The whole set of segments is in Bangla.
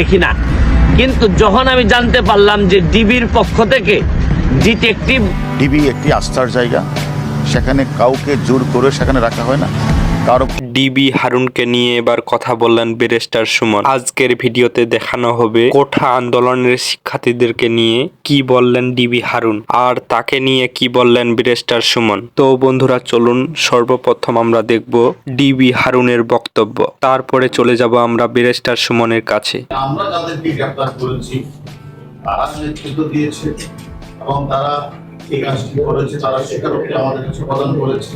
দেখি না। কিন্তু যখন আমি জানতে পারলাম যে ডিবির পক্ষ থেকে ডিটেকটিভ ডিবি একটি আস্থার জায়গা, সেখানে কাউকে জোর করে সেখানে রাখা হয় না। কারও ডিবি হারুনকে নিয়ে এবার কথা বললেন ব্যারিস্টার সুমন। আজকের ভিডিওতে দেখানো হবে কোঠা আন্দোলনের শিক্ষার্থীদেরকে নিয়ে কি বললেন ডিবি হারুন আর তাকে নিয়ে কি বললেন ব্যারিস্টার সুমন। তো বন্ধুরা, চলুন সর্বপ্রথম আমরা দেখব ডিবি হারুনের বক্তব্য। তারপরে চলে যাব আমরা ব্যারিস্টার সুমনের কাছে। আমরা করেছি, তারা নেতৃত্ব দিয়েছে এবং তারা এই কাজটি করেছে, তারা স্বীকারোক্তি আমাদের কাছে প্রদান করেছে,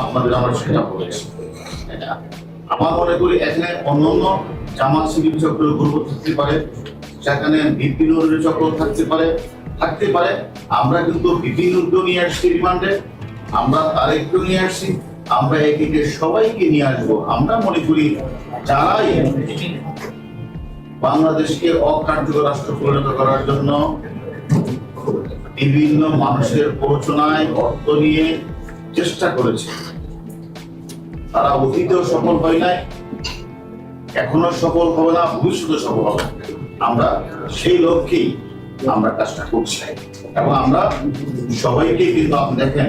আপনাদের আমরা সেটা বলেছি। আমার মনে করি এখানে অন্যান্য জামাত শিবির চক্রের গ্রুপ থাকতে পারে, সেখানে বিভিন্ন চক্র থাকতে পারে থাকতে পারে। আমরা কিন্তু বিভিন্ন উদ্যোগ নিয়ে আসছি রিমান্ডে, আমরা তারেককেও নিয়ে আসছি, আমরা একে সবাইকে নিয়ে আসব। আমরা মনে করি যারাই বাংলাদেশকে অকার্যকর রাষ্ট্র পরিণত করার জন্য বিভিন্ন মানুষের প্ররোচনায় অর্থ নিয়ে চেষ্টা করেছে। তারা অতীতেও সফল হয় নাই, এখনও সফল হবে না ভবিষ্যতে সফল হবে আমরা সেই লক্ষ্যেই আমরা কাজটা করছি। এবং আমরা সবাইকে কিন্তু আপনি দেখেন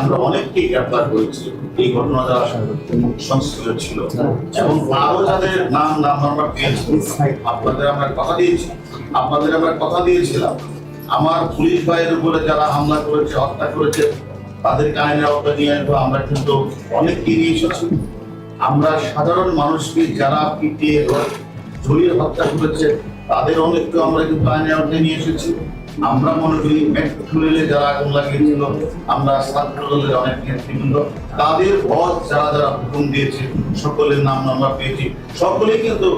আমরা অনেককেই গ্রেপ্তার করেছি। এই ঘটনা যারা সংশ্লিষ্ট ছিল। এবং আরও যাদের নাম নাম আমরা পেয়েছি, আপনাদের আমরা কথা দিয়েছি, আপনাদের আমরা কথা দিয়েছিলাম। আমার পুলিশ ভাইয়ের উপরে যারা হামলা করেছে, হত্যা করেছে তাদেরকে আইনের আওতায় নিয়ে আসব। আমরা কিন্তু অনেককে নিয়ে এসেছি। আমরা সাধারণ মানুষকে যারা পিটিয়ে ঝুলিয়ে হত্যা করেছে, তাদের অনেককে আমরা কিন্তু আইনের আওতায় নিয়ে এসেছি। আমরা মনে করি মেট্রো রেলে যারা আগুন লাগিয়েছিল, আমরা ছাত্র দলের অনেক নেতৃবৃন্দ, তাদের বস যারা যারা হুকুম দিয়েছে, সকলের নাম আমরা পেয়েছি। সকলেই কিন্তু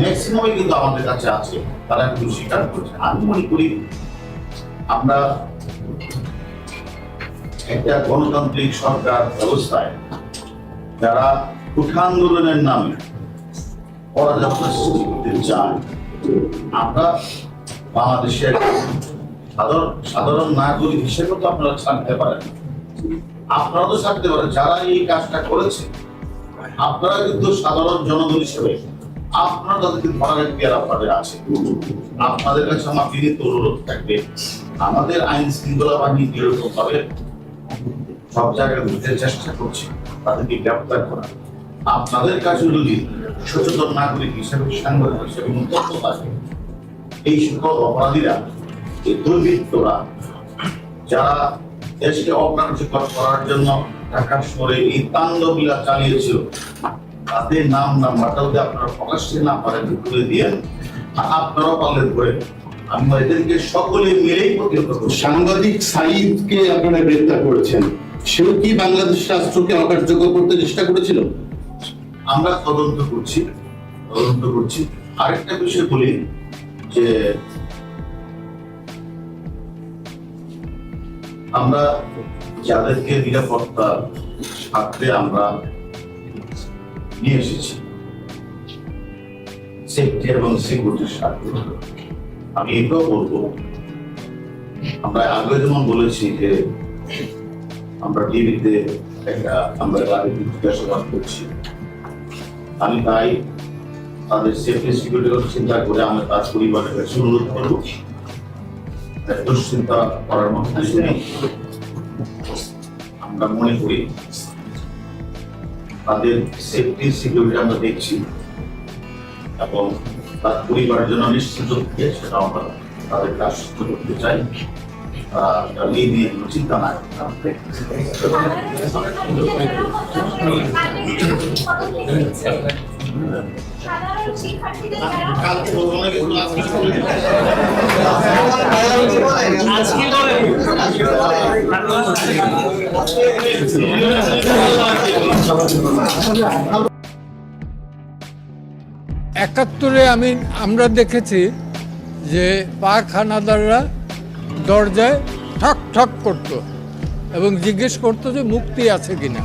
ম্যাক্সিমামই কিন্তু আমাদের কাছে আছে। তারা কিন্তু স্বীকার করছে। আমি মনে করি, আমরা একটা গণতান্ত্রিক সরকার ব্যবস্থায় যারা উঠা আন্দোলনের নামে অরাজকতা সৃষ্টি করতে চায়, আমরা বাংলাদেশের সাধারণ নাগরিক হিসেবে তো আপনারা ছাড়তে পারেন। আপনারা তো ছাড়তে পারেন, যারা এই কাজটা করেছে, আপনারা কিন্তু সাধারণ জনগণ হিসেবে আপনারা তাদেরকে ধরার এখতিয়ার আপনাদের আছে। আপনাদের কাছে আমার বিনীত অনুরোধ থাকবে, আমাদের আইন শৃঙ্খলা বাহিনী সব জায়গায় বুঝতে চেষ্টা করছে, তাদেরকে গ্রেপ্তার করা। আপনাদের কাছে যদি সচেতন নাগরিক হিসেবে, সাংবাদিক হিসেবে মন্তব্য থাকে, এই সকল অপরাধীরা, এই দুর্বৃত্তরা, যারা দেশকে অকার্যকর করার জন্য ঢাকা শহরে এই তাণ্ডবলীলা চালিয়েছিল, তাদের নাম নাম্বারটা যদি আপনারা প্রকাশ্যে না পারেন তুলে দিয়ে, আপনারাও পারলেন করে আমরা এদেরকে সকলে মিলেই সাংবাদিক সাইদকে আপনারা গ্রেপ্তার করেছেন। সেও কি বাংলাদেশ রাষ্ট্রকে অকার্যকর করতে চেষ্টা করেছিল? আমরা তদন্ত করছি তদন্ত করছি। আরেকটা বিষয় বলি যে আমরা যাদেরকে নিরাপত্তা স্বার্থে আমরা নিয়ে এসেছি। সেফটি এবং সিকিউরিটির স্বার্থে। আমি এটাও বলব। আমরা আগে যেমন বলেছি যে আমরা টিভিতে একটা আমরা তাদের জিজ্ঞাসাবাদ করছি। আমি তাই তাদের সেফটি সিকিউরিটি কথা চিন্তা করে আমরা তার পরিবারের কাছে অনুরোধ করব। দুশ্চিন্তা করার কিছু নেই। আমরা মনে করি তাদের সেফটি সিকিউরিটি আমরা দেখছি এবং তার পরিবারের জন্য নিশ্চিত দিয়ে সেটা আমরা তাদের কাজ করতে চাই চিন্তা না। একাত্তরে আমি, আমরা দেখেছি যে পাক হানাদাররা দরজায় ঠক ঠক করত এবং জিজ্ঞেস করতো যে মুক্তি আছে কিনা।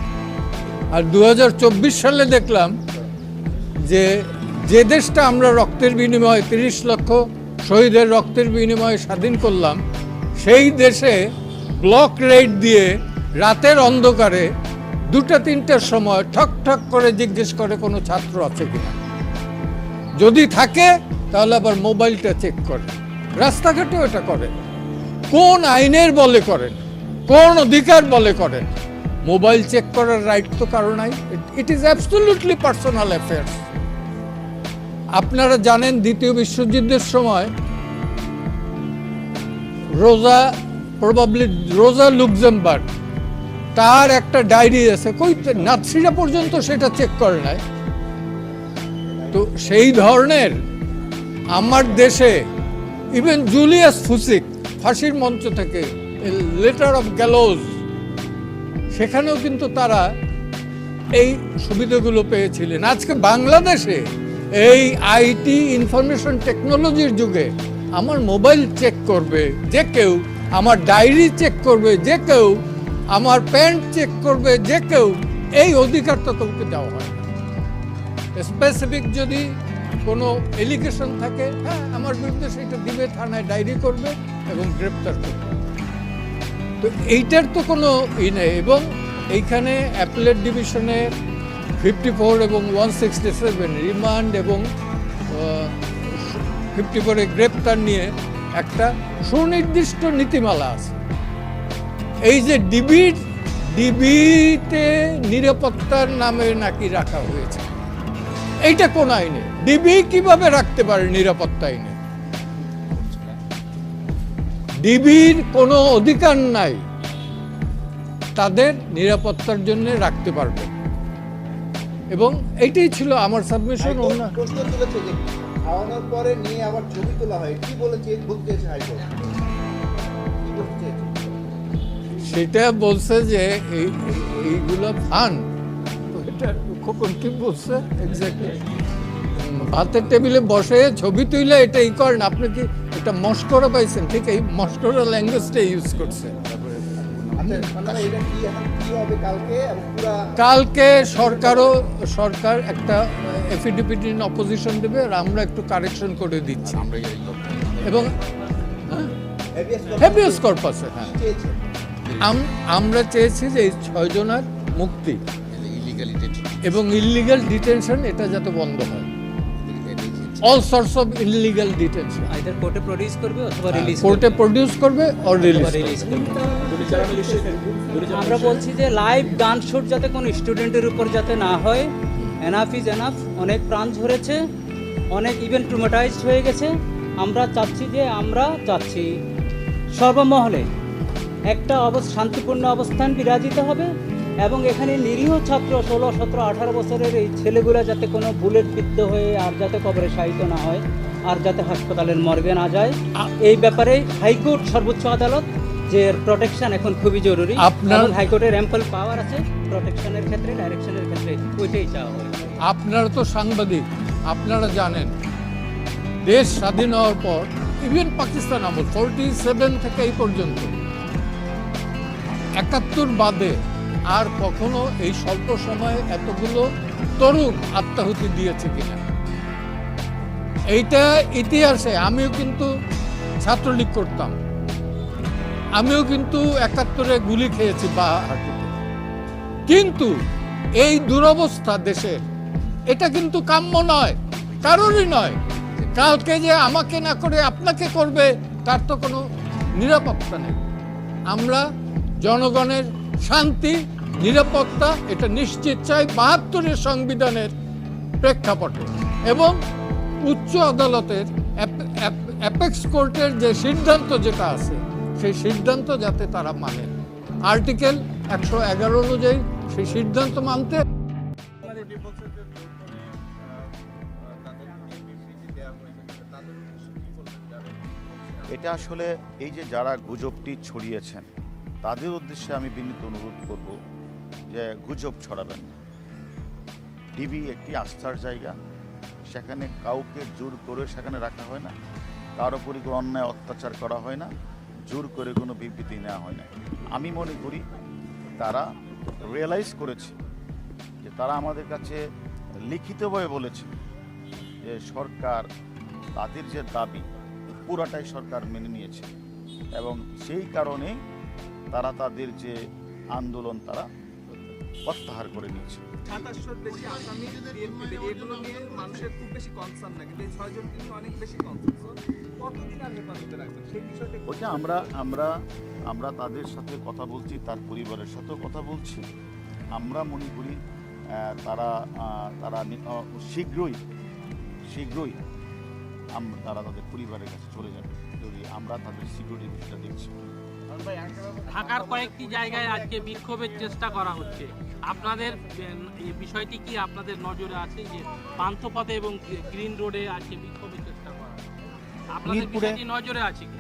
আর দু হাজার চব্বিশ সালে দেখলাম যে যে দেশটা আমরা রক্তের বিনিময়ে তিরিশ লক্ষ শহীদের রক্তের বিনিময়ে স্বাধীন করলাম, সেই দেশে ব্লক রেড দিয়ে রাতের অন্ধকারে দুটা তিনটার সময় ঠক ঠক করে জিজ্ঞেস করে কোনো ছাত্র আছে কিনা। যদি থাকে, তাহলে আবার মোবাইলটা চেক করে। রাস্তাঘাটেও এটা করে। কোন আইনের বলে করেন কোন অধিকার বলে করেন মোবাইল চেক করার রাইট তো কারও নাই। It is absolutely personal affairs আপনারা জানেন দ্বিতীয় বিশ্বযুদ্ধের সময় রোজা প্রবাবলি রোজা লুক্সেমবার্গ, তার একটা ডায়েরি আছে। কই নাৎসিরা পর্যন্ত সেটা চেক করে নাই। তো সেই ধরনের আমার দেশে ইভেন জুলিয়াস ফুসিক ফাঁসির মঞ্চ থেকে লেটার অফ গ্যালোজ সেখানেও কিন্তু তারা এই সুবিধাগুলো পেয়েছিলেন। আজকে বাংলাদেশে এই আইটি ইনফরমেশন টেকনোলজির যুগে আমার মোবাইল চেক করবে, যে কেউ আমার ডায়েরি চেক করবে, যে কেউ আমার প্যান্ট চেক করবে, যে কেউ, এই অধিকার তো কাউকে দেওয়া হয়। স্পেসিফিক যদি কোনো এলিগেশন থাকে হ্যাঁ আমার বিরুদ্ধে সেটা দিবে, থানায় ডায়েরি করবে এবং গ্রেপ্তার করবে। তো এইটার তো কোনো ই নেই এবং এইখানে অ্যাপেলেট ডিভিশনে ফিফটি ফোর এবং ওয়ান সিক্সটি সেভেন রিমান্ড এবং ফিফটি ফোরে গ্রেপ্তার নিয়ে একটা সুনির্দিষ্ট নীতিমালা আছে। এই যে ডিবির ডিবিতে নিরাপত্তার নামে নাকি রাখা হয়েছে। এইটা কোন আইনে? ডিবি কীভাবে রাখতে পারে নিরাপত্তা আইনে? ডিবির কোনো অধিকার নাই। তাদের নিরাপত্তার জন্য রাখতে পারবে। এবং এইটাই ছিল আমার সাবমিশন প্রশ্ন তুলেছে যে খাওয়ানোর পরে নিয়ে আবার ছবি তোলা হয়। কি বলেছে? বলতে হাইকোর্ট। কি বলতে চেয়েছে? সেটা বলছে যে এই এই- এইগুলো ফান। তো এটা খোকন কি বলছে? এক্স্যাক্টলি ভাতের টেবিলে বসে ছবি তুইলে এটা ই করেন আপনি কি এটা মস্করা পাইছেন? ঠিক এই মস্করা ল্যাঙ্গুয়েজটা ইউজ করছে কালকে? সরকারও সরকার একটা এফিডেভিট ইন অপোজিশন দেবে আর আমরা একটু কারেকশন করে দিচ্ছি। এবং হ্যাভিয়াস কর্পাসে হ্যাঁ। আম- আমরা চেয়েছি যে এই ছয়জনের মুক্তি। এবং ইলিগাল ডিটেনশন এটা যাতে বন্ধ হয়। All source of illegal detention either কোর্টে প্রডিউস করবে অথবা রিলিজ কোর্টে প্রডিউস করবে। অর রিলিজ রিলিজ আমরা বলছি যে লাইভ গান শুট যাতে কোনো স্টুডেন্টের উপর যাতে না হয় এনাফ ইজ এনাফ অনেক প্রাণ ঝরেছে অনেক ইভেন ট্রুমাটাইজড হয়ে গেছে। আমরা চাচ্ছি যে আমরা চাচ্ছি সর্বমহলে একটা অবস্থা শান্তিপূর্ণ অবস্থান বিরাজিত হবে। এবং এখানে নিরীহ ছাত্র ষোলো সতেরো আঠারো বছরের এই ছেলেগুলো যাতে কোনো বুলেট বিদ্ধ হয়ে আর যাতে কবরে সাহিত্য না হয় আর যাতে হাসপাতালের মর্গে না যায় এই ব্যাপারে হাইকোর্ট সর্বোচ্চ আদালত যে প্রোটেকশন এখন খুবই জরুরি আপনার- হাইকোর্টের অ্যাম্পল পাওয়ার আছে প্রোটেকশনের ক্ষেত্রে ডাইরেকশনের ক্ষেত্রে ওইটাই চাওয়া হয়েছে। আপনারা তো সাংবাদিক আপনারা জানেন দেশ স্বাধীন হওয়ার পর ইভেন পাকিস্তান আমল ফোরটি সেভেন থেকে এই পর্যন্ত একাত্তর বাদে আর কখনো এই স্বল্প সময়ে এতগুলো তরুণ আত্মাহুতি দিয়েছে কিনা। এইটা ইতিহাসে আমিও কিন্তু ছাত্রলীগ করতাম। আমিও কিন্তু একাত্তরে গুলি খেয়েছি বা হাঁটুতে কিন্তু এই দুরবস্থা দেশের এটা কিন্তু কাম্য নয় কারোরই নয়। কালকে যে আমাকে না করে আপনাকে করবে, তার তো কোনো নিরাপত্তা নেই। আমরা জনগণের শান্তি নিরাপত্তা এটা নিশ্চিত চাই বাহাত্তরের সংবিধানের প্রেক্ষাপটে। এবং উচ্চ আদালতের অ্যাপ- অ্যাপ- অ্যাপেক্স কোর্টের যে সিদ্ধান্ত যেটা আছে, সেই সিদ্ধান্ত যাতে তারা মানে। আর্টিকেল একশো এগারো অনুযায়ী সেই সিদ্ধান্ত মানতে এটা আসলে এই যে যারা গুজবটি ছড়িয়েছেন, তাদের উদ্দেশ্যে আমি বিনীত অনুরোধ করব যে গুজব ছড়াবেন। না ডিবি একটি আস্থার জায়গা। সেখানে কাউকে জোর করে সেখানে রাখা হয় না। তার উপরই কোনো অন্যায় অত্যাচার করা হয় না। জোর করে কোনো বিবৃতি নেওয়া হয় না। আমি মনে করি তারা রিয়েলাইজ করেছে যে তারা আমাদের কাছে লিখিতভাবে বলেছে যে সরকার তাদের যে দাবি, পুরাটাই সরকার মেনে নিয়েছে। এবং সেই কারণে তারা তাদের যে আন্দোলন তারা প্রত্যাহার করে নিয়েছে ওইটা আমরা আমরা আমরা তাদের সাথে কথা বলছি তার পরিবারের সাথেও কথা বলছি। আমরা মনে করি তারা তারা শীঘ্রই শীঘ্রই তারা তাদের পরিবারের কাছে চলে যাবে। যদি আমরা তাদের সিকিউরিটি বিষয়টা দেখছি। ঢাকার কয়েকটি জায়গায় আজকে বিক্ষোভের চেষ্টা করা হচ্ছে। আপনাদের বিষয়টি কি আপনাদের নজরে আছে যে পান্থপথে এবং গ্রিন রোডে আজকে বিক্ষোভের চেষ্টা করা হচ্ছে? আপনাদের বিষয়টি নজরে আছে কি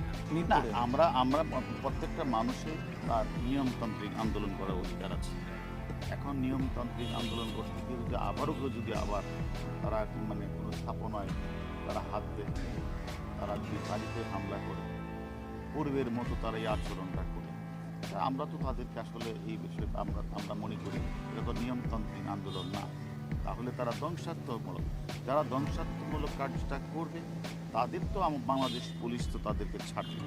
না আমরা আমরা প্রত্যেকটা মানুষের তার নিয়মতান্ত্রিক আন্দোলন করার অধিকার আছে। এখন নিয়মতান্ত্রিক আন্দোলন করতে গিয়ে যদি আবারও কেউ যদি আবার তারা মানে কোনো স্থাপনায় তারা হাত দেয় তারা যদি বাড়িতে হামলা করে পূর্বের মতো তারা এই আচরণটা করে। আমরা তো তাদেরকে আসলে এই বিষয়ে আমরা আমরা মনে করি এটা তো নিয়মতান্ত্রিক আন্দোলন না। তাহলে তারা ধ্বংসাত্মকমূলক। যারা ধ্বংসাত্মকমূলক কাজটা করবে, তাদের তো বাংলাদেশ পুলিশ তো তাদেরকে ছাড়বে।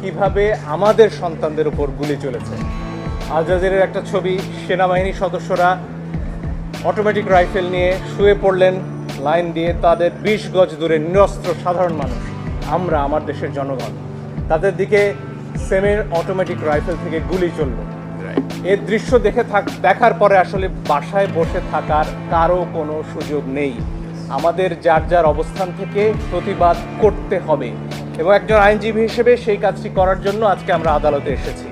কীভাবে আমাদের সন্তানদের উপর গুলি চলেছে? আজাদের একটা ছবি, সেনাবাহিনীর সদস্যরা অটোমেটিক রাইফেল নিয়ে শুয়ে পড়লেন, লাইন দিয়ে তাদের বিশ গজ দূরে নিরস্ত্র সাধারণ মানুষ। আমরা আমার দেশের জনগণ তাদের দিকে সেমের অটোমেটিক রাইফেল থেকে গুলি চলল। এর দৃশ্য দেখে থাক দেখার পরে আসলে বাসায় বসে থাকার কারও কোনো সুযোগ নেই। আমাদের যার যার অবস্থান থেকে প্রতিবাদ করতে হবে। এবং একজন আইনজীবী হিসেবে সেই কাজটি করার জন্য আজকে আমরা আদালতে এসেছি।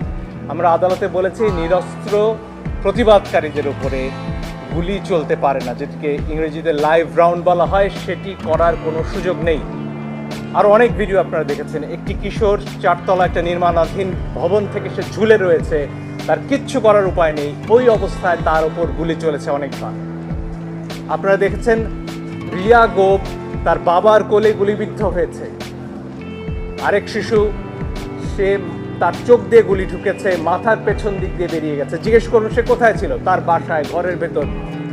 আমরা আদালতে বলেছি নিরস্ত্র প্রতিবাদকারীদের উপরে গুলি চলতে পারে না যেটিকে ইংরেজিতে লাইভ রাউন্ড বলা হয় সেটি করার কোনো সুযোগ নেই। আরও অনেক ভিডিও আপনারা দেখেছেন। একটি কিশোর চারতলা একটা নির্মাণাধীন ভবন থেকে সে ঝুলে রয়েছে। তার কিচ্ছু করার উপায় নেই। ওই অবস্থায় তার উপর গুলি চলেছে অনেকবার। আপনারা দেখেছেন, রিয়া গোপ তার বাবার কোলে গুলিবিদ্ধ হয়েছে। আরেক শিশু, সে তার চোখ দিয়ে গুলি ঢুকেছে, মাথার পেছন দিক দিয়ে বেরিয়ে গেছে। জিজ্ঞেস করুন, সে কোথায় ছিল? তার বাসায়, ঘরের ভেতর।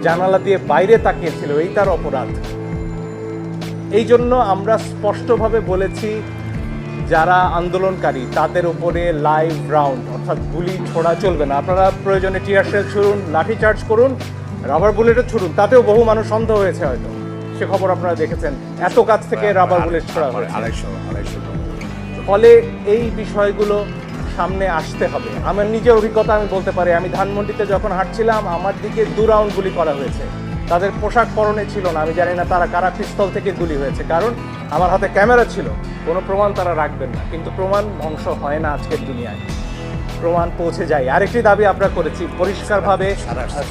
জানালা দিয়ে বাইরে তাকিয়েছিল। এই তার অপরাধ। এই জন্য আমরা স্পষ্টভাবে বলেছি যারা আন্দোলনকারী তাদের উপরে লাইভ রাউন্ড অর্থাৎ গুলি ছোড়া চলবে না। আপনারা প্রয়োজনে টিয়ার শেল ছুড়ুন লাঠি চার্জ করুন রাবার বুলেটও ছুড়ুন তাতেও বহু মানুষ অন্ধ হয়েছে হয়তো। সে খবর আপনারা দেখেছেন। এত কাছ থেকে রাবার বুলেট ছোড়া ফলে এই বিষয়গুলো সামনে আসতে হবে। আমার নিজের অভিজ্ঞতা আমি বলতে পারি। আমি ধানমন্ডিতে যখন হাঁটছিলাম আমার দিকে দু রাউন্ড গুলি করা হয়েছে। তাদের পোশাক পরনে ছিল না। আমি জানি না তারা কারা পিস্তল থেকে গুলি হয়েছে। কারণ আমার হাতে ক্যামেরা ছিল। কোনো প্রমাণ তারা রাখবেন না। কিন্তু প্রমাণ ধ্বংস হয় না আজকের দুনিয়ায়। প্রমাণ পৌঁছে যায়। আরেকটি দাবি আমরা করেছি। পরিষ্কারভাবে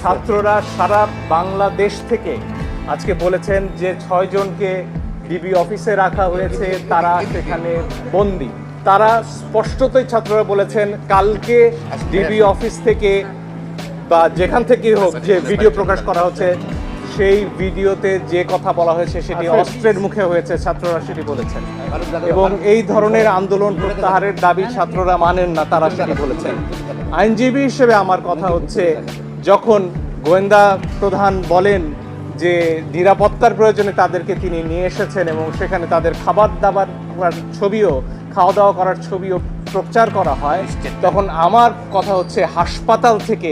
ছাত্ররা সারা বাংলাদেশ থেকে আজকে বলেছেন যে ছয় জনকে ডিবি অফিসে রাখা হয়েছে। তারা সেখানে বন্দি। তারা স্পষ্টতই ছাত্ররা বলেছেন, কালকে ডিবি অফিস থেকে বা যেখান থেকেই হোক যে ভিডিও প্রকাশ করা হচ্ছে সেই ভিডিওতে যে কথা বলা হয়েছে সেটি অস্ত্রের মুখে হয়েছে ছাত্ররা সেটি বলেছেন। এবং এই ধরনের আন্দোলন প্রত্যাহারের দাবি ছাত্ররা মানেন না তারা সেটি বলেছেন। আইনজীবী হিসেবে আমার কথা হচ্ছে যখন গোয়েন্দা প্রধান বলেন যে নিরাপত্তার প্রয়োজনে তাদেরকে তিনি নিয়ে এসেছেন এবং সেখানে তাদের খাবার দাবার করার ছবিও খাওয়া দাওয়া করার ছবিও প্রচার করা হয় তখন আমার কথা হচ্ছে হাসপাতাল থেকে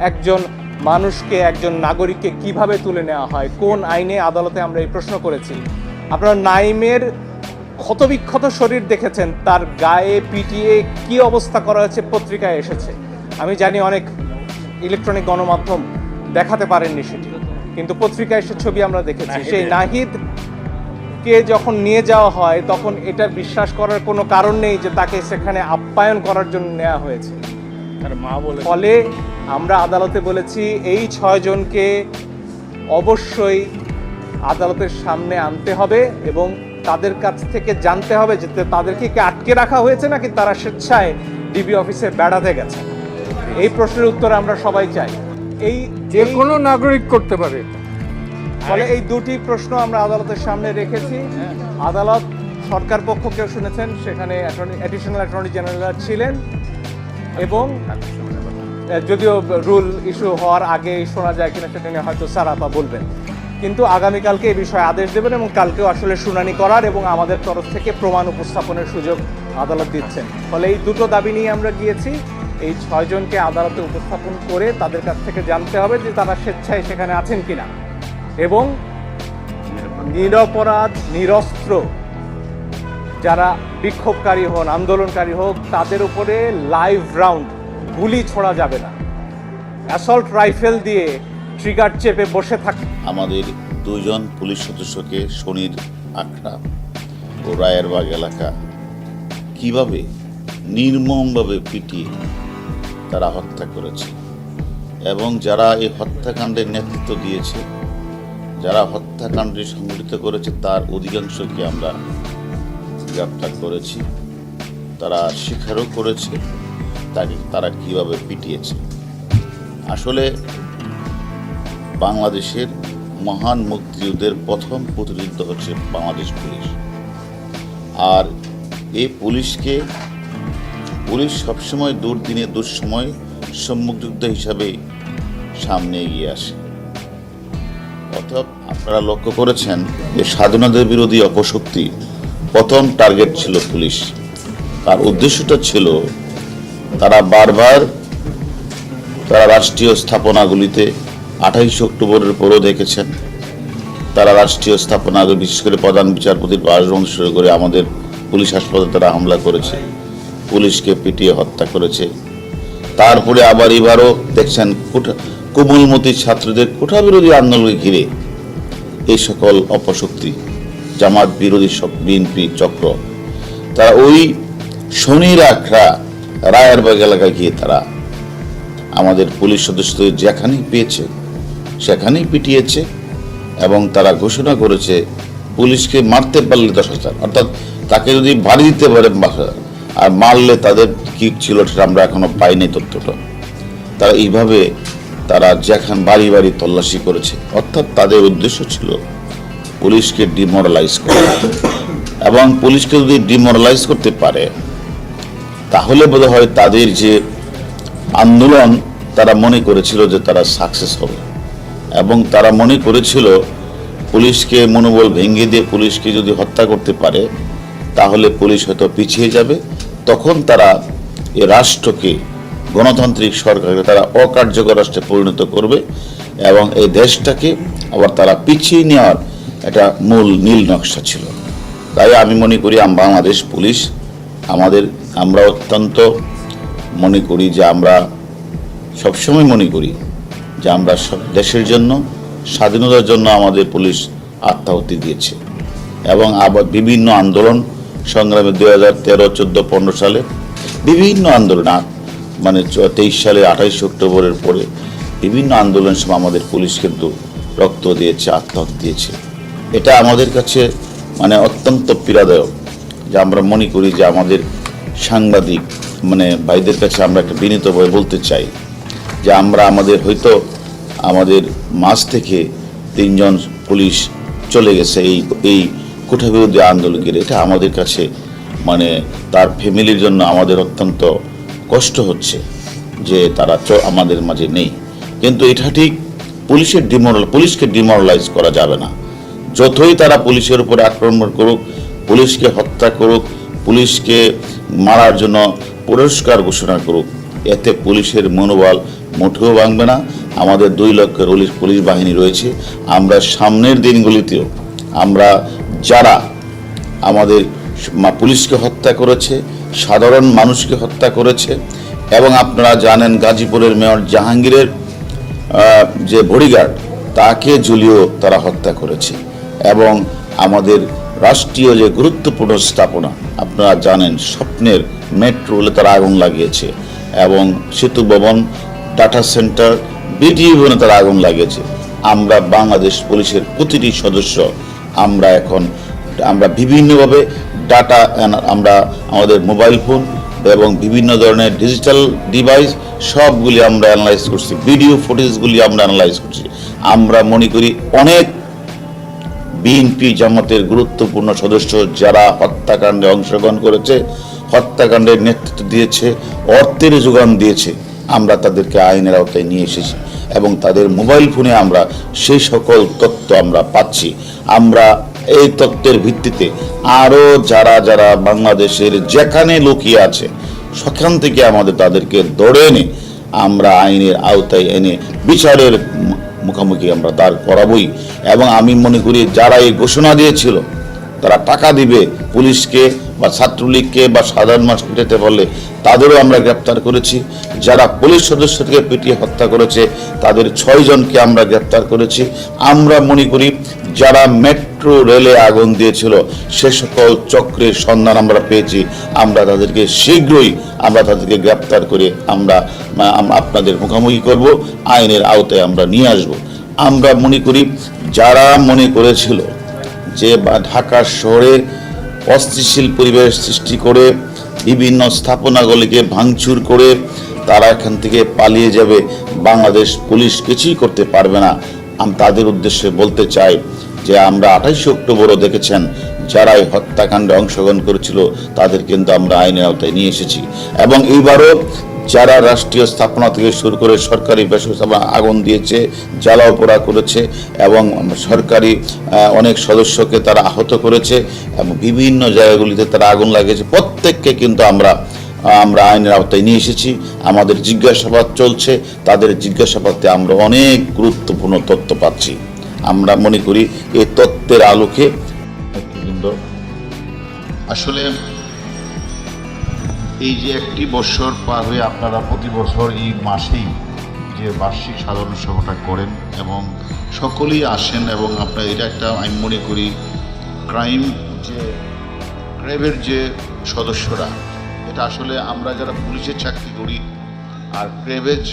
একজন মানুষকে একজন নাগরিককে কীভাবে তুলে নেওয়া হয়? কোন আইনে আদালতে আমরা এই প্রশ্ন করেছি? আপনারা নাইমের ক্ষতবিক্ষত শরীর দেখেছেন তার গায়ে পিটিয়ে কি অবস্থা করা হয়েছে পত্রিকায় এসেছে। আমি জানি অনেক ইলেকট্রনিক গণমাধ্যম দেখাতে পারেননি সেটি কিন্তু পত্রিকায় সে ছবি আমরা দেখেছি। সেই নাহিদ কে যখন নিয়ে যাওয়া হয় তখন এটা বিশ্বাস করার কোনো কারণ নেই যে তাকে সেখানে আপ্যায়ন করার জন্য নেওয়া হয়েছে। ফলে আমরা আদালতে বলেছি এই ছয় জনকে অবশ্যই আদালতের সামনে আনতে হবে এবং তাদের কাছ থেকে জানতে হবে যে তাদেরকে কি আটকে রাখা হয়েছে নাকি তারা স্বেচ্ছায় ডিবি অফিসে বেড়াতে গেছে। এই প্রশ্নের উত্তর আমরা সবাই চাই। এই যে কোনো নাগরিক করতে পারে। ফলে এই দুটি প্রশ্ন আমরা আদালতের সামনে রেখেছি। আদালত সরকার পক্ষকেও শুনেছেন সেখানে অ্যাডিশনাল অ্যাটর্নি জেনারেল ছিলেন এবং যদিও রুল ইস্যু হওয়ার আগে শোনা যায় কিনা সেটা নিয়ে হয়তো সারাপা বলবেন। কিন্তু আগামীকালকে এই বিষয়ে আদেশ দেবেন এবং কালকেও আসলে শুনানি করার এবং আমাদের তরফ থেকে প্রমাণ উপস্থাপনের সুযোগ আদালত দিচ্ছেন। ফলে এই দুটো দাবি নিয়ে আমরা গিয়েছি। এই ছয়জনকে আদালতে উপস্থাপন করে তাদের কাছ থেকে জানতে হবে যে তারা স্বেচ্ছায় সেখানে আছেন কিনা। এবং নিরপরাধ, নিরস্ত্র যারা বিক্ষোভকারী হন, আন্দোলনকারী হোক, তাদের উপরে লাইভ রাউন্ড গুলি ছোড়া যাবে না। অ্যাসল্ট রাইফেল দিয়ে ট্রিগার চেপে বসে থাকে। আমাদের দুজন পুলিশ সদস্যকে শনির আখড়া ও রায়েরবাগ এলাকা কীভাবে নির্মমভাবে পিটিয়ে তারা হত্যা করেছে এবং যারা এই হত্যাকাণ্ডের নেতৃত্ব দিয়েছে, যারা হত্যাকাণ্ডে সংগঠিত করেছে, তার অধিকাংশকে আমরা গ্রেপ্তার করেছি। তারা স্বীকারও করেছে। তাকে তারা কীভাবে পিটিয়েছে? আসলে বাংলাদেশের মহান মুক্তিযুদ্ধের প্রথম প্রতিনিধিত্ব হচ্ছে বাংলাদেশ পুলিশ। আর এই পুলিশকে পুলিশ সবসময় দুর্দিনে, দুঃসময় সম্মুখযুদ্ধ হিসাবে সামনে এগিয়ে আসে। অর্থাৎ আপনারা লক্ষ্য করেছেন যে স্বাধীনতার বিরোধী অপশক্তি প্রথম টার্গেট ছিল পুলিশ। তার উদ্দেশ্যটা ছিল তারা বারবার তারা রাষ্ট্রীয় স্থাপনাগুলিতে আঠাইশে অক্টোবরের পরও দেখেছেন। তারা রাষ্ট্রীয় স্থাপনা বিশেষ করে প্রধান বিচারপতির বাসভবন শুরু করে আমাদের পুলিশ হাসপাতালে তারা হামলা করেছে। পুলিশকে পিটিয়ে হত্যা করেছে। তারপরে আবার এবারও দেখছেন কোমলমতি ছাত্রদের কোঠা বিরোধী আন্দোলনকে ঘিরে এই সকল অপশক্তি, জামাত বিরোধী সব, বিএনপি চক্র। তারা ওই শনির আখড়া রায়েরবাগ এলাকায় গিয়ে তারা আমাদের পুলিশ সদস্যদের যেখানেই পেয়েছে, সেখানেই পিটিয়েছে এবং তারা ঘোষণা করেছে পুলিশকে মারতে পারলে দশ হাজার। অর্থাৎ তাকে যদি বাড়ি দিতে পারে আর মারলে তাদের কি ছিল সেটা আমরা এখনও পাইনি তথ্যটা। তারা এইভাবে তারা যেখান বাড়ি বাড়ি তল্লাশি করেছে, অর্থাৎ তাদের উদ্দেশ্য ছিল পুলিশকে ডিমোরালাইজ করা। এবং পুলিশকে যদি ডিমোরালাইজ করতে পারে তাহলে বোধ হয় তাদের যে আন্দোলন, তারা মনে করেছিল যে তারা সাকসেস হবে। এবং তারা মনে করেছিল, পুলিশকে মনোবল ভেঙে দিয়ে পুলিশকে যদি হত্যা করতে পারে, তাহলে পুলিশ হয়তো পিছিয়ে যাবে। তখন তারা এ রাষ্ট্রকে, গণতান্ত্রিক সরকারকে তারা অকার্যকর রাষ্ট্রে পরিণত করবে এবং এই দেশটাকে আবার তারা পিছিয়ে নেওয়ার একটা মূল নীল নকশা ছিল। তাই আমি মনে করি বাংলাদেশ পুলিশ আমাদের আমরা অত্যন্ত মনে করি যে আমরা সবসময় মনে করি যে আমরা দেশের জন্য, স্বাধীনতার জন্য আমাদের পুলিশ আত্মাহুতি দিয়েছে। এবং আবার বিভিন্ন আন্দোলন সংগ্রামে দুই হাজার তেরো, চোদ্দ, পনেরো সালে বিভিন্ন আন্দোলন মানে তেইশ সালে আঠাইশ অক্টোবরের পরে বিভিন্ন আন্দোলনের সময় আমাদের পুলিশ কিন্তু রক্ত দিয়েছে, আত্মাহুতি দিয়েছে। এটা আমাদের কাছে মানে অত্যন্ত পীড়াদায়ক যে আমরা মনে করি যে আমাদের সাংবাদিক মানে ভাইদের কাছে আমরা একটা বিনীতভাবে বলতে চাই যে আমরা আমাদের হয়তো আমাদের মাঝ থেকে তিনজন পুলিশ চলে গেছে এই এই কোঠাবিরোধী আন্দোলনের এটা আমাদের কাছে মানে তার ফ্যামিলির জন্য আমাদের অত্যন্ত কষ্ট হচ্ছে যে তারা আমাদের মাঝে নেই। কিন্তু এটা ঠিক পুলিশের ডিমোরাল, পুলিশকে ডিমোরালাইজ করা যাবে না। যতই তারা পুলিশের উপরে আক্রমণ করুক, পুলিশকে হত্যা করুক পুলিশকে মারার জন্য পুরস্কার ঘোষণা করুক। এতে পুলিশের মনোবল মুঠেও ভাঙবে না। আমাদের দুই লক্ষের পুলিশ বাহিনী রয়েছে। আমরা সামনের দিনগুলিতেও আমরা যারা আমাদের পুলিশকে হত্যা করেছে, সাধারণ মানুষকে হত্যা করেছে, এবং আপনারা জানেন গাজীপুরের মেয়র জাহাঙ্গীরের যে বডিগার্ড, তাকে ঝুলিয়েও তারা হত্যা করেছে। এবং আমাদের রাষ্ট্রীয় যে গুরুত্বপূর্ণ স্থাপনা, আপনারা জানেন স্বপ্নের মেট্রো হলে তারা আগুন লাগিয়েছে এবং সেতু ভবন ডাটা সেন্টার বিটি ভবনে তারা আগুন লাগিয়েছে। আমরা বাংলাদেশ পুলিশের প্রতিটি সদস্য, আমরা এখন, আমরা বিভিন্নভাবে ডাটা আমরা আমাদের মোবাইল ফোন এবং বিভিন্ন ধরনের ডিজিটাল ডিভাইস সবগুলি আমরা অ্যানালাইজ করছি। ভিডিও ফুটেজগুলি আমরা অ্যানালাইজ করছি। আমরা মনে করি অনেক বিএনপি জামাতের গুরুত্বপূর্ণ সদস্য যারা হত্যাকাণ্ডে অংশগ্রহণ করেছে হত্যাকাণ্ডের নেতৃত্ব দিয়েছে, অর্থের যোগান দিয়েছে, আমরা তাদেরকে আইনের আওতায় নিয়ে এসেছি এবং তাদের মোবাইল ফোনে আমরা সেই সকল তথ্য আমরা পাচ্ছি। আমরা এই তত্ত্বের ভিত্তিতে আরও যারা যারা বাংলাদেশের যেখানে লুকিয়ে আছে, সেখান থেকে আমাদের তাদেরকে ধরে এনে আমরা আইনের আওতায় এনে বিচারের মুখোমুখি আমরা দাঁড় করাবই। এবং আমি মনে করি যারা এই ঘোষণা দিয়েছিল, তারা টাকা দিবে পুলিশকে বা ছাত্রলীগকে বা সাধারণ মানুষ পিটাতে পারলে তাদেরও আমরা গ্রেপ্তার করেছি। যারা পুলিশ সদস্যকে পিটিয়ে হত্যা করেছে, তাদের ছয়জনকে আমরা গ্রেপ্তার করেছি। আমরা মনে করি যারা মেট্রো রেলে আগুন দিয়েছিল, সে সকল চক্রের সন্ধান আমরা পেয়েছি। আমরা তাদেরকে শীঘ্রই, আমরা তাদেরকে গ্রেপ্তার করে আমরা আপনাদের মুখোমুখি করব, আইনের আওতায় আমরা নিয়ে আসব। আমরা মনে করি, যারা মনে করেছিল যে বা, ঢাকা শহরে অস্থিতিশীল পরিবেশ সৃষ্টি করে, বিভিন্ন স্থাপনাগুলিকে ভাঙচুর করে, তারা এখান থেকে পালিয়ে যাবে, বাংলাদেশ পুলিশ কিছুই করতে পারবে না। আমি, তাদের উদ্দেশ্যে বলতে চাই যে আমরা আঠাইশে অক্টোবরও দেখেছেন যারা হত্যাকাণ্ডে অংশগ্রহণ করেছিল, তাদের কিন্তু আমরা আইনের আওতায় নিয়ে এসেছি। এবং এইবারও যারা রাষ্ট্রীয় স্থাপনা থেকে শুরু করে সরকারি বেসরকারি আগুন দিয়েছে জ্বালাও পোড়া করেছে, এবং সরকারি অনেক সদস্যকে তারা আহত করেছে, এবং বিভিন্ন জায়গাগুলিতে তারা আগুন লাগিয়েছে, প্রত্যেককে কিন্তু আমরা আমরা আইনের আওতায় নিয়ে এসেছি। আমাদের জিজ্ঞাসাবাদ চলছে, তাদের জিজ্ঞাসাবাদে আমরা অনেক গুরুত্বপূর্ণ তথ্য পাচ্ছি। আমরা মনে করি এই তত্ত্বের আলোকে আসলে এই যে একটি বছর পার হয়ে আপনারা প্রতি বছর এই মাসেই যে বার্ষিক সাধারণ সভাটা করেন এবং সকলেই আসেন এবং আপনার এটা একটা আমি মনে করি ক্রাইম যে ক্রাইমের যে সদস্যরা, এটা আসলে আমরা যারা পুলিশের চাকরি করি আর ক্রেভেজ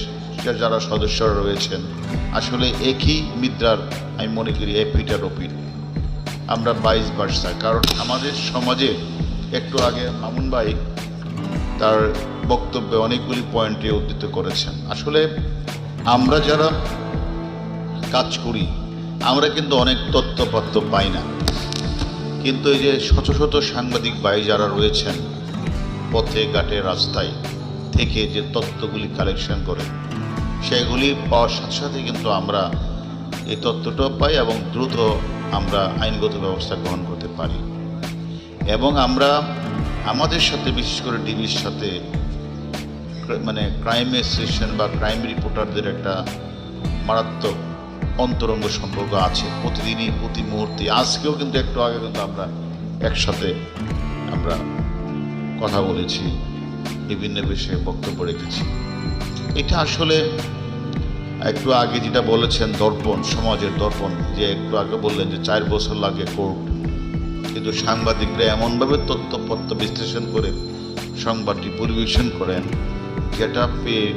যারা সদস্যরা রয়েছেন, আসলে একই মিদ্রার, আমি মনে করি এপিটার ওপিট আমরা বাইশ বার্সা কারণ আমাদের সমাজে একটু আগে মামুন ভাই তার বক্তব্যে অনেকগুলি পয়েন্টে উদ্ধৃত করেছেন। আসলে আমরা যারা কাজ করি, আমরা কিন্তু অনেক তথ্যপত্র পাই না। কিন্তু এই যে শত শত সাংবাদিক ভাই যারা রয়েছেন, পথে, ঘাটে, রাস্তায় থেকে যে তথ্যগুলি কালেকশন করে সেগুলি পাওয়ার সাথে সাথে কিন্তু আমরা এই তথ্যটাও পাই এবং দ্রুত আমরা আইনগত ব্যবস্থা গ্রহণ করতে পারি। এবং আমরা আমাদের সাথে, বিশেষ করে ডিবির সাথে মানে ক্রাইম অ্যাসোসিয়েশন বা ক্রাইম রিপোর্টারদের একটা মারাত্মক অন্তরঙ্গ সম্পর্ক আছে। প্রতিদিনই, প্রতি মুহূর্তে, আজকেও কিন্তু একটু আগে কিন্তু আমরা একসাথে আমরা কথা বলেছি, বিভিন্ন বিষয়ে বক্তব্য রেখেছি। এটা আসলে একটু আগে যেটা বলেছেন দর্পণ, সমাজের দর্পণ, যে একটু আগে বললেন যে চার বছর লাগে কোর্ট। কিন্তু সাংবাদিকরা এমনভাবে তথ্যপত্র বিশ্লেষণ করে, সংবাদটি পরিবেশন করেন, যেটা পেয়ে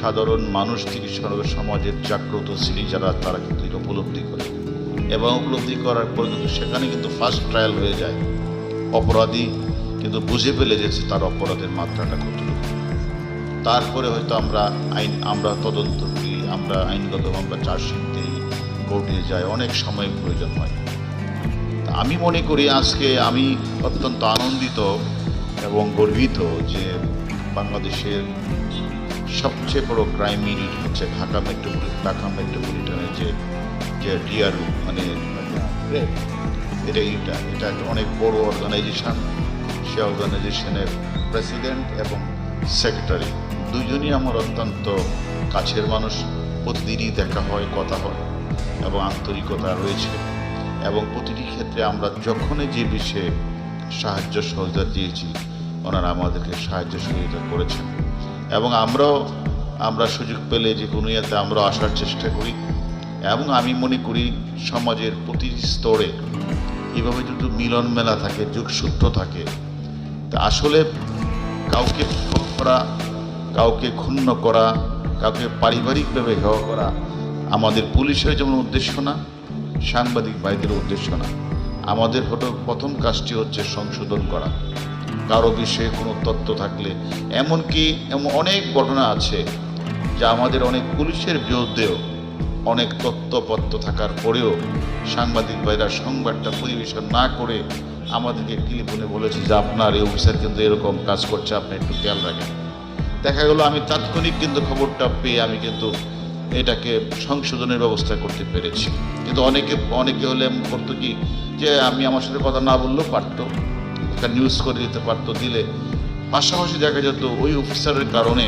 সাধারণ মানুষ থেকে সমাজের জাগ্রত শ্রেণি যারা, তারা কিন্তু এটা উপলব্ধি করে। এবং উপলব্ধি করার পর কিন্তু সেখানে কিন্তু ফার্স্ট ট্রায়াল হয়ে যায়। অপরাধী কিন্তু বুঝে ফেলে গেছে তার অপরাধের মাত্রাটা কতটুকু। তারপরে হয়তো আমরা আইন, আমরা তদন্ত করি আমরা আইনগত আমরা চার্জশিট দিই কোর্টে যাই, অনেক সময় প্রয়োজন হয়। তা আমি মনে করি আজকে আমি অত্যন্ত আনন্দিত এবং গর্বিত যে বাংলাদেশের সবচেয়ে বড় ক্রাইম ইউনিট হচ্ছে ঢাকা মেট্রোপলি ঢাকা মেট্রোপলিটনের যে যে ডিআরও মানে এটা এটা এটা একটা অনেক বড় অর্গানাইজেশন সে অর্গানাইজেশনের প্রেসিডেন্ট এবং সেক্রেটারি দুজনই আমার অত্যন্ত কাছের মানুষ। প্রতিদিনই দেখা হয়, কথা হয় এবং আন্তরিকতা রয়েছে। এবং প্রতিটি ক্ষেত্রে আমরা যখনই যে বিষয়ে সাহায্য সহযোগিতা দিয়েছি, ওনারা আমাদেরকে সাহায্য সহযোগিতা করেছেন। এবং আমরাও, আমরা সুযোগ পেলে যে কোনো ইয়েতে আমরা আসার চেষ্টা করি। এবং আমি মনে করি সমাজের প্রতিটি স্তরে এভাবে যদি মিলন মেলা থাকে, যুগসূত্র থাকে, তা আসলে কাউকে করা কাউকে ক্ষুণ্ণ করা, কাউকে পারিবারিকভাবে হেয় করা আমাদের পুলিশের যেমন উদ্দেশ্য না, সাংবাদিক ভাইদের উদ্দেশ্য না। আমাদের হলো প্রথম কাজটি হচ্ছে সংশোধন করা। কারও বিষয়ে কোনো তথ্য থাকলে, এমনকি এমন অনেক ঘটনা আছে যা আমাদের অনেক পুলিশের বিরুদ্ধেও অনেক তথ্যপত্র থাকার পরেও সাংবাদিক ভাইরা সংবাদটা পরিবেশন না করে আমাদেরকে টেলিফোনে বলেছে যে, আপনার এই অফিসার কিন্তু এরকম কাজ করছে, আপনি একটু খেয়াল রাখেন। দেখা গেল আমি তাৎক্ষণিক কিন্তু খবরটা পেয়ে আমি কিন্তু এটাকে সংশোধনের ব্যবস্থা করতে পেরেছি। কিন্তু অনেকে অনেকে হলে করতো কি, যে আমি আমার সাথে কথা না বললেও পারতো, একটা নিউজ করে দিতে পারতো, দিলে পাশাপাশি দেখা যেত ওই অফিসারের কারণে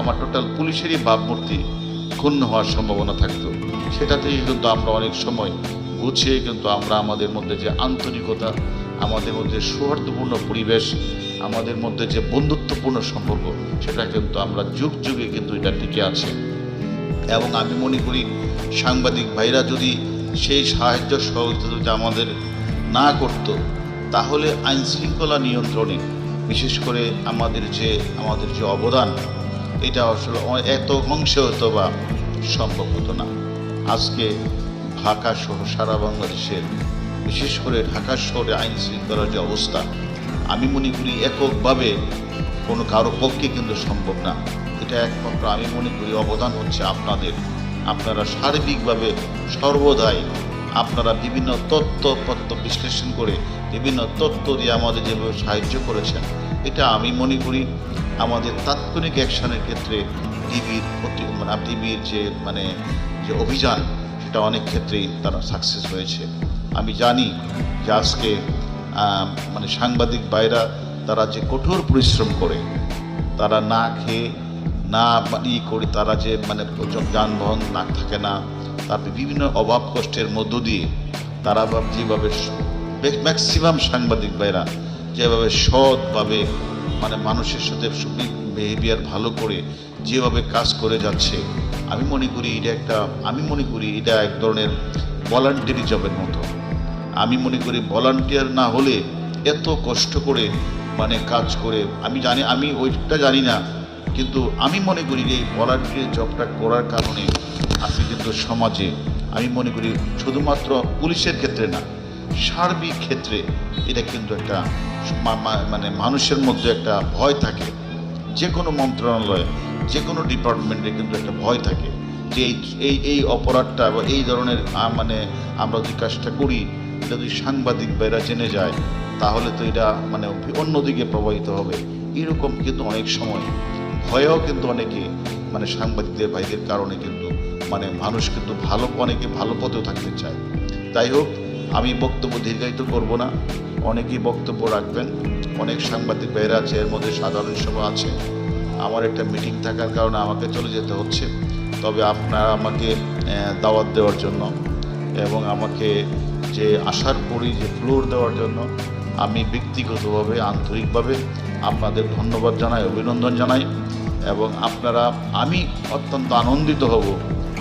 আমার টোটাল পুলিশেরই ভাবমূর্তি ক্ষুণ্ণ হওয়ার সম্ভাবনা থাকতো। সেটা থেকে কিন্তু আমরা অনেক সময় গুছিয়ে কিন্তু আমরা আমাদের মধ্যে যে আন্তরিকতা আমাদের মধ্যে সৌহার্দ্যপূর্ণ পরিবেশ, আমাদের মধ্যে যে বন্ধুত্বপূর্ণ সম্পর্ক, সেটা কিন্তু আমরা যুগ যুগে কিন্তু এটা টিকে আছে। এবং আমি মনে করি, সাংবাদিক ভাইরা যদি সেই সাহায্য সহযোগিতা যদি আমাদের না করত, তাহলে আইন শৃঙ্খলা নিয়ন্ত্রণে, বিশেষ করে আমাদের যে আমাদের যে অবদান, এটা আসলে এত অংশে হতো বা সম্ভব হতো না। আজকে ঢাকা সহ সারা বাংলাদেশের বিশেষ করে ঢাকা শহরে আইন শৃঙ্খলার যে অবস্থা, আমি মনে করি এককভাবে কোনো কারও পক্ষে কিন্তু সম্ভব না। এটা একমাত্র আমি মনে করি অবদান হচ্ছে আপনাদের। আপনারা সার্বিকভাবে সর্বদাই আপনারা বিভিন্ন তথ্য পত্র বিশ্লেষণ করে বিভিন্ন তথ্য দিয়ে আমাদের যেভাবে সাহায্য করেছেন, এটা আমি মনে করি আমাদের তাৎক্ষণিক অ্যাকশনের ক্ষেত্রে টিভির মানে টিভির যে মানে যে অভিযান, সেটা অনেক ক্ষেত্রেই তারা সাকসেস হয়েছে। আমি জানি যে আজকে মানে সাংবাদিক বাইরা তারা যে কঠোর পরিশ্রম করে, তারা না খেয়ে, না ই করে, তারা যে মানে যানবাহন না থাকে না, তারপরে বিভিন্ন অভাব কষ্টের মধ্য দিয়ে তারা যেভাবে ম্যাক্সিমাম সাংবাদিক ভাইরা যেভাবে সৎভাবে মানে মানুষের সাথে বিহেভিয়ার ভালো করে যেভাবে কাজ করে যাচ্ছে, আমি মনে করি এটা একটা, আমি মনে করি এটা এক ধরনের ভলান্টারি জবের মতো। আমি মনে করি ভলান্টিয়ার না হলে এত কষ্ট করে মানে কাজ করে। আমি জানি, আমি ওইটা জানি না। কিন্তু আমি মনে করি যে এই ভলান্টিয়ার জবটা করার কারণে আজকে কিন্তু সমাজে। আমি মনে করি শুধুমাত্র পুলিশের ক্ষেত্রে না, সার্বিক ক্ষেত্রে এটা কিন্তু একটা মানে মানুষের মধ্যে একটা ভয় থাকে। যে কোনো মন্ত্রণালয়ে যে কোনো ডিপার্টমেন্টে কিন্তু একটা ভয় থাকে যে এই এই এই অপরাধটা বা এই ধরনের মানে আমরা যে কাজটা করি এটা যদি সাংবাদিক বাইরা জেনে যায়, তাহলে তো এটা মানে অন্যদিকে প্রবাহিত হবে। এরকম কিন্তু অনেক সময়। ভয়েও কিন্তু অনেকে মানে সাংবাদিকদের, ভাইদের কারণে কিন্তু মানে মানুষ কিন্তু ভালো, অনেকে ভালো পথেও থাকতে চায়। তাই হোক, আমি বক্তব্য দীর্ঘায়িত করব না। অনেকেই বক্তব্য রাখবেন। অনেক সাংবাদিক ভাইরা আছে, এর মধ্যে সাধারণ সভা আছে। আমার একটা মিটিং থাকার কারণে আমাকে চলে যেতে হচ্ছে। তবে আপনারা আমাকে দাওয়াত দেওয়ার জন্য এবং আমাকে যে আসার পরই যে ফ্লোর দেওয়ার জন্য আমি ব্যক্তিগতভাবে, আন্তরিকভাবে আপনাদের ধন্যবাদ জানাই, অভিনন্দন জানাই এবং আপনারা, আমি অত্যন্ত আনন্দিত হব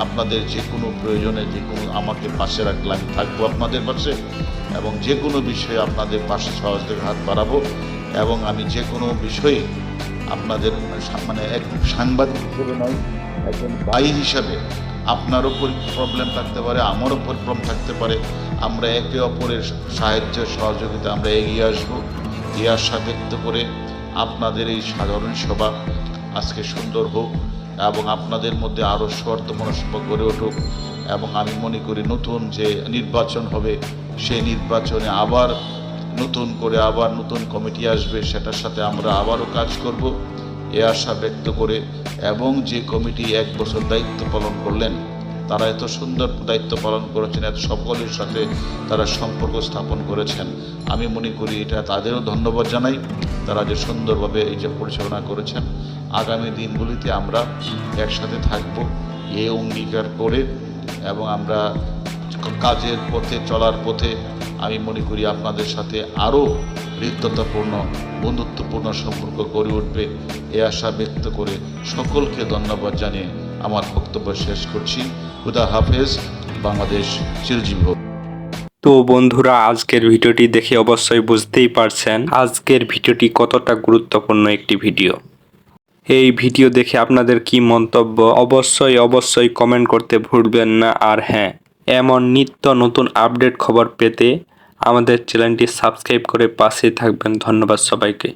আপনাদের যে কোনো প্রয়োজনে, যে কোনো আমাকে পাশে রাখলে আমি থাকব আপনাদের পাশে এবং যে কোনো বিষয়ে আপনাদের পাশে সহযোগিতার হাত বাড়াবো এবং আমি যে কোনো বিষয়ে আপনাদের মানে এক সাংবাদিক হিসেবে নয়, একজন ভাই হিসাবে আপনারও প্রবলেম থাকতে পারে আমারও প্রবলেম থাকতে পারে আমরা একে অপরের সাহায্য, সহযোগিতা আমরা এগিয়ে আসব। এই আশা ব্যক্ত করে আপনাদের এই সাধারণ সভা আজকে সুন্দর হোক এবং আপনাদের মধ্যে আরও স্বার্থ মনস্পা গড়ে উঠুক এবং আমি মনে করি নতুন যে নির্বাচন হবে সেই নির্বাচনে আবার নতুন করে আবার নতুন কমিটি আসবে, সেটার সাথে আমরা আবারও কাজ করব। এ আশা ব্যক্ত করে এবং যে কমিটি এক বছর দায়িত্ব পালন করলেন তারা এত সুন্দর দায়িত্ব পালন করেছেন, এত সকলের সাথে তারা সম্পর্ক স্থাপন করেছেন। আমি মনে করি এটা তাদেরও ধন্যবাদ জানাই, তারা যে সুন্দরভাবে এই যে পরিচালনা করেছেন। আগামী দিনগুলিতে আমরা একসাথে থাকব, এ অঙ্গীকার করে, এবং আমরা কাজের পথে, চলার পথে আমি মনে করি আপনাদের সাথে আরও হৃদ্যতাপূর্ণ, বন্ধুত্বপূর্ণ সম্পর্ক গড়ে উঠবে, এ আশা ব্যক্ত করে সকলকে ধন্যবাদ জানিয়ে আমার বক্তব্য শেষ করছি। খুদা হাফেজ, বাংলাদেশ চিরজীবী হোক। তো বন্ধুরা, আজকের ভিডিওটি দেখে অবশ্যই বুঝতেই পারছেন আজকের ভিডিওটি কতটা গুরুত্বপূর্ণ একটি ভিডিও। এই ভিডিও দেখে আপনাদের কি মন্তব্য, অবশ্যই অবশ্যই কমেন্ট করতে ভুলবেন না। আর হ্যাঁ এমন নিত্য নতুন আপডেট খবর পেতে আমাদের চ্যানেলটি সাবস্ক্রাইব করে পাশে থাকবেন। ধন্যবাদ সবাইকে।